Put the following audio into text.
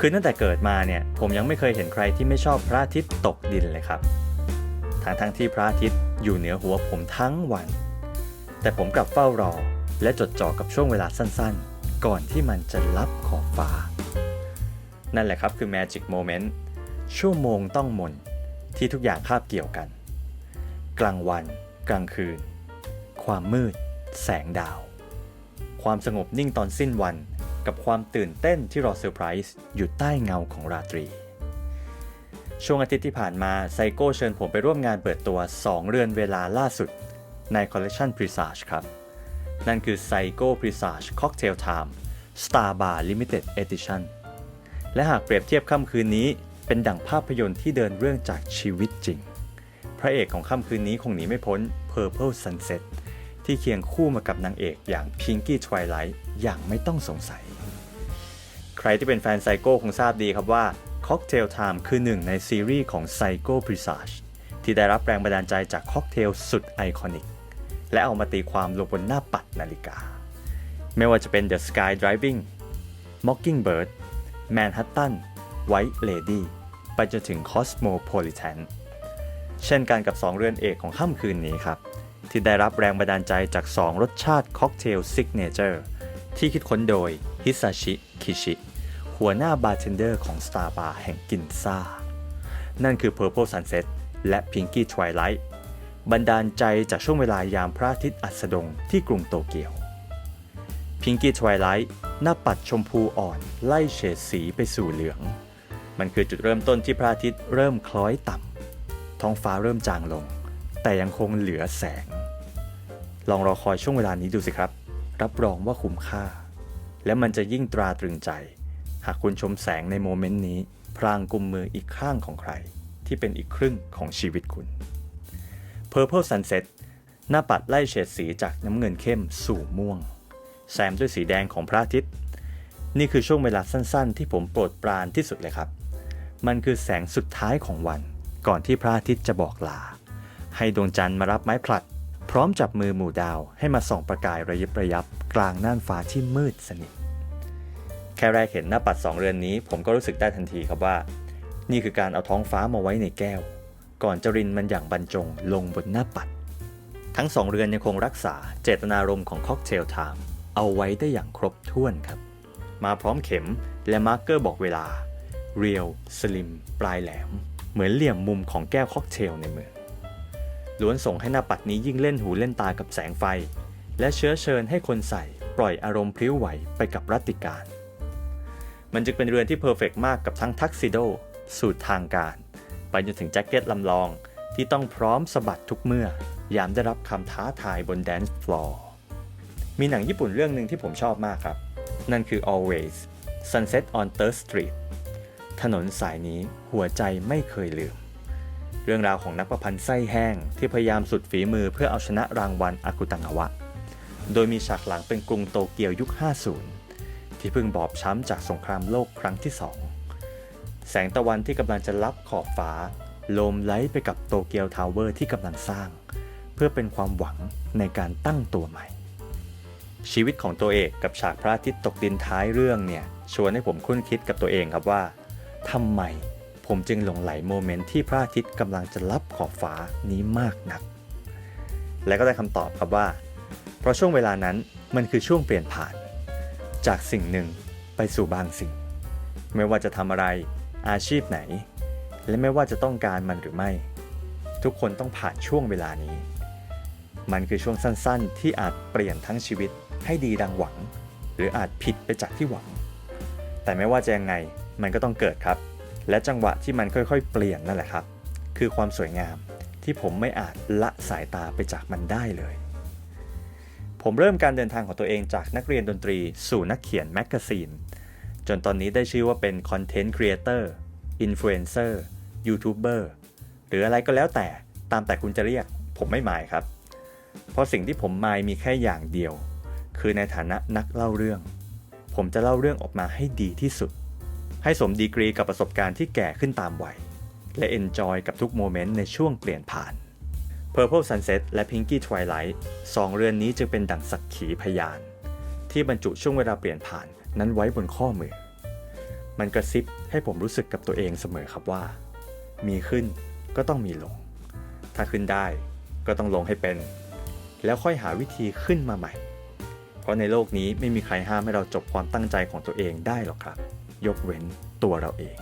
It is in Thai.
คือตั้งแต่เกิดมาเนี่ยผมยังไม่เคยเห็นใครที่ไม่ชอบพระอาทิตย์ตกดินเลยครับทั้งทั้งๆที่พระอาทิตย์อยู่เหนือหัวผมทั้งวัน แต่ผมกลับเฝ้ารอ และจดจ่อกับช่วงเวลาสั้นๆ ก่อนที่มันจะลับขอบฟ้า นั่นแหละครับคือ Magic Moment ชั่วโมงต้องมนที่ทุกอย่างคาบเกี่ยวกัน กลางวัน กลางคืน ความมืด แสงดาว ความสงบนิ่งตอนสิ้นวัน กับความตื่นเต้นที่รอเซอร์ไพรส์อยู่ใต้เงาของราตรี ช่วงอาทิตย์ที่ผ่านมาไซโก้เชิญผมไปร่วมงานเปิดตัว 2 เรือนเวลาล่าสุดในคอลเล c ชัน Presage ครับ นั่นคือ Psycho Presage Cocktail Time Star Bar Limited Edition และหากเปรียบเทียบค่ำคืนนี้เป็นดั่งภาพยนตร์ที่เดินเรื่องจากชีวิตจริง พระเอกของค่ำคืนนี้คงหนีไม่พ้น Purple Sunset ที่เคียงคู่มากับนางเอกอย่าง Pinky Twilight อย่างไม่ต้องสงสัย รที่เป็นแฟนไซโก้คงทราบดีครับว่า Cocktail Time คือหนึ่งในซีรีส์ของ Psycho Presage ที่ได้รับแรงบันดาลใจจากค็อกเทลสุดไอคอนิก และเอามาตีความลงบนหน้าปัดนาฬิกา ไม่ว่าจะเป็น The Sky Driving Mockingbird Manhattan White Lady ไปจนถึง Cosmopolitan เช่นกันกับ 2 เรือนเอกของค่ำคืนนี้ครับ ที่ได้รับแรงบันดาลใจจาก 2 รสชาติค็อกเทลซิกเนเจอร์ที่คิดค้นโดยฮิซาชิคิชิ หัวหน้าบาร์เทนเดอร์ของ Star Bar แห่งกินซ่า นั่นคือ Purple Sunset และ Pinky Twilight บันดาลใจจากช่วงเวลายามพระอาทิตย์อัสดงที่กรุงโตเกียว Pinky Twilight หน้าปัดชมพูอ่อนไล่เฉดสีไปสู่เหลือง มันคือจุดเริ่มต้นที่พระอาทิตย์เริ่มคล้อยต่ำ ท้องฟ้าเริ่มจางลง แต่ยังคงเหลือแสง ลองรอคอยช่วงเวลานี้ดูสิครับ รับรองว่าคุ้มค่า และมันจะยิ่งตราตรึงใจ หากคุณชมแสงในโมเมนต์นี้ พรางกุมมืออีกข้างของใคร ที่เป็นอีกครึ่งของชีวิตคุณ Purple Sunset หน้าปัดไล่เฉดสีจากน้ำเงินเข้มสู่ม่วง แซมด้วยสีแดงของพระอาทิตย์ นี่คือช่วงเวลาสั้นๆ ที่ผมโปรดปรานที่สุดเลยครับ มันคือแสงสุดท้ายของวัน ก่อนที่พระอาทิตย์จะบอกลา ให้ดวงจันทร์มารับไม้ผลัด พร้อมจับมือหมู่ดาวให้มาส่องประกายระยิบระยับกลางน่านฟ้าที่มืดสนิท แค่แรกเห็นหน้าปัดสองเรือนนี้ ผมก็รู้สึกได้ทันทีครับว่า นี่คือการเอาท้องฟ้ามาไว้ในแก้ว ก่อนจะรินมันอย่างบรรจงลงบนหน้าปัด ทั้งสองเรือนยังคงรักษาเจตนารมณ์ของค็อกเทลไทม์เอาไว้ได้อย่างครบถ้วนครับ มาพร้อมเข็มและมาร์กเกอร์บอกเวลา เรียว สลิม ปลายแหลม เหมือนเหลี่ยมมุมของแก้วค็อกเทลในมือล้วนส่งให้หน้าปัดนี้ยิ่งเล่นหูเล่นตากับแสงไฟ และเชื้อเชิญให้คนใส่ปล่อยอารมณ์พลิ้วไหวไปกับรัติการ มันจึงเป็นเรือนที่เพอร์เฟกมากกับทั้งทักซิโดสูตรทางการ ไปจนถึงแจ็คเก็ตลำลองที่ต้องพร้อมสะบัดทุกเมื่อ ยามได้รับคำท้าทายบนแดนซ์ฟลอร์มีหนังญี่ปุ่นเรื่องหนึ่งที่ผมชอบมากครับ นั่นคือ Always Sunset on Third Street ถนนสายนี้หัวใจไม่เคยลืม เรื่องราวของนักประพันธ์ไส้แห้งที่พยายามสุดฝีมือเพื่อเอาชนะรางวัลอากุตังฮวะ โดยมีฉากหลังเป็นกรุงโตเกียวยุค 50 ที่เพิ่งบอบช้ำจากสงครามโลกครั้งที่สองแสงตะวันที่กำลังจะลับขอบฟ้าโลมไล้ไปกับโตเกียวทาวเวอร์ที่กำลังสร้าง เพื่อเป็นความหวังในการตั้งตัวใหม่ ชีวิตของตัวเอกกับฉากพระอาทิตย์ตกดินท้ายเรื่องเนี่ยชวนให้ผมคุ้นคิดกับตัวเองครับว่าทำไมผมจึงหลงไหลโมเมนต์ที่พระอาทิตย์กำลังจะลับขอบฟ้านี้มากนัก และก็ได้คำตอบครับว่า เพราะช่วงเวลานั้นมันคือช่วงเปลี่ยนผ่าน จากสิ่งหนึ่งไปสู่บางสิ่ง ไม่ว่าจะทำอะไรอาชีพไหน และไม่ว่าจะต้องการมันหรือไม่ ทุกคนต้องผ่านช่วงเวลานี้ มันคือช่วงสั้นๆ ที่อาจเปลี่ยนทั้งชีวิตให้ดีดังหวัง หรืออาจผิดไปจากที่หวัง แต่ไม่ว่าจะยังไงมันก็ต้องเกิดครับ และจังหวะที่มันค่อยๆ เปลี่ยนนั่นแหละครับ คือความสวยงามที่ผมไม่อาจละสายตาไปจากมันได้เลย ผมเริ่มการเดินทางของตัวเองจากนักเรียนดนตรีสู่นักเขียนแมกกาซีน จนตอนนี้ได้ชื่อว่าเป็นคอนเทนต์ครีเอเตอร์อินฟลูเอนเซอร์ยูทูบเบอร์หรืออะไรก็แล้วแต่ตามแต่คุณจะเรียก ผมไม่หมายครับ เพราะสิ่งที่ผมหมายมีแค่อย่างเดียว คือในฐานะนักเล่าเรื่อง ผมจะเล่าเรื่องออกมาให้ดีที่สุด ให้สมดีกรีกับประสบการณ์ที่แก่ขึ้นตามวัยและเอนจอยกับทุกโมเมนต์ในช่วงเปลี่ยนผ่าน Purple Sunset และ Pinky Twilight สองเรือนนี้จึงเป็นดั่งสักขีพยาน ที่บรรจุช่วงเวลาเปลี่ยนผ่านนั้นไว้บนข้อมือ มันกระซิบให้ผมรู้สึกกับตัวเองเสมอครับว่า มีขึ้นก็ต้องมีลง ถ้าขึ้นได้ก็ต้องลงให้เป็น แล้วค่อยหาวิธีขึ้นมาใหม่ เพราะในโลกนี้ไม่มีใครห้ามให้เราจบความตั้งใจของตัวเองได้หรอกครับ ยกเว้นตัวเราเอง